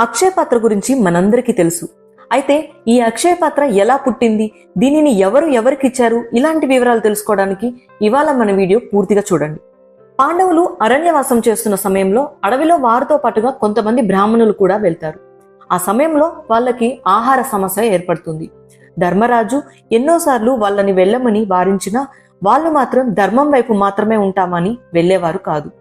అక్షయ పాత్ర గురించి మనందరికీ తెలుసు. అయితే ఈ అక్షయ పాత్ర ఎలా పుట్టింది? దీనిని ఎవరు ఎవరికిచ్చారు ఇలాంటి వివరాలు తెలుసుకోవడానికి ఇవాళ మన వీడియో పూర్తిగా చూడండి. పాండవులు అరణ్యవాసం చేస్తున్న సమయంలో అడవిలో వారితో పాటుగా కొంతమంది బ్రాహ్మణులు కూడా వెళ్తారు. ఆ సమయంలో వాళ్ళకి ఆహార సమస్య ఏర్పడుతుంది. ధర్మరాజు ఎన్నోసార్లు వాళ్ళని వెళ్ళమని వారించినా వాళ్ళు మాత్రం ధర్మం వైపు మాత్రమే ఉంటామని వెళ్ళేవారు కాదు.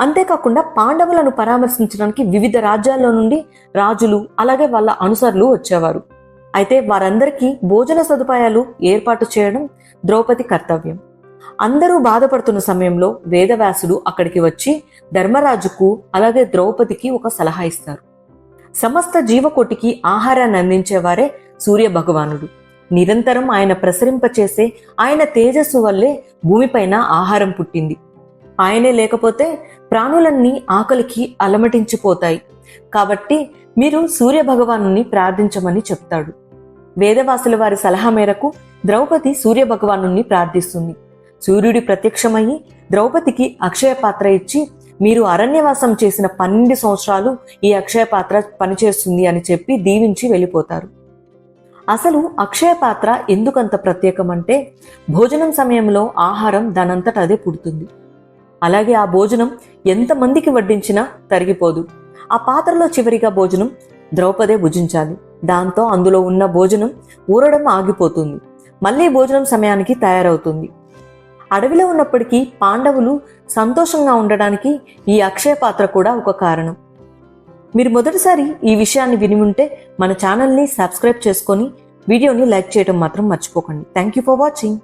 అంతేకాకుండా పాండవులను పరామర్శించడానికి వివిధ రాజ్యాల్లో నుండి రాజులు అలాగే వాళ్ళ అనుసరులు వచ్చేవారు. అయితే వారందరికీ భోజన సదుపాయాలు ఏర్పాటు చేయడం ద్రౌపది కర్తవ్యం. అందరూ బాధపడుతున్న సమయంలో వేదవ్యాసుడు అక్కడికి వచ్చి ధర్మరాజుకు అలాగే ద్రౌపదికి ఒక సలహా ఇస్తారు. సమస్త జీవకోటికి ఆహారాన్ని అందించేవారే సూర్య భగవానుడు నిరంతరం ఆయన ప్రసరింపచేసే ఆయన తేజస్సు వల్లే భూమిపైన ఆహారం పుట్టింది. ఆయనే లేకపోతే ప్రాణులన్నీ ఆకలికి అలమటించిపోతాయి. కాబట్టి మీరు సూర్య భగవాను ప్రార్థించమని చెప్తాడు. వేదవాసుల వారి సలహా మేరకు ద్రౌపది సూర్య భగవాను ప్రార్థిస్తుంది. సూర్యుడి ప్రత్యక్షమయ్యి ద్రౌపదికి అక్షయ పాత్ర ఇచ్చి మీరు అరణ్యవాసం చేసిన పన్నెండు సంవత్సరాలు ఈ అక్షయ పాత్ర పనిచేస్తుంది అని చెప్పి దీవించి వెళ్ళిపోతారు. అసలు అక్షయ పాత్ర ఎందుకంత ప్రత్యేకమంటే భోజనం సమయంలో ఆహారం దానంతట అదే పుడుతుంది. అలాగే ఆ భోజనం ఎంతమందికి వడ్డించినా తరిగిపోదు. ఆ పాత్రలో చివరిగా భోజనం ద్రౌపదే భుజించాలి. దాంతో అందులో ఉన్న భోజనం ఊరడం ఆగిపోతుంది. మళ్ళీ భోజనం సమయానికి తయారవుతుంది. అడవిలో ఉన్నప్పటికీ పాండవులు సంతోషంగా ఉండడానికి ఈ అక్షయ పాత్ర కూడా ఒక కారణం. మీరు మొదటిసారి ఈ విషయాన్ని విని ఉంటే మన ఛానల్ని సబ్స్క్రైబ్ చేసుకొని వీడియోని లైక్ చేయడం మాత్రం మర్చిపోకండి. Thank you for watching.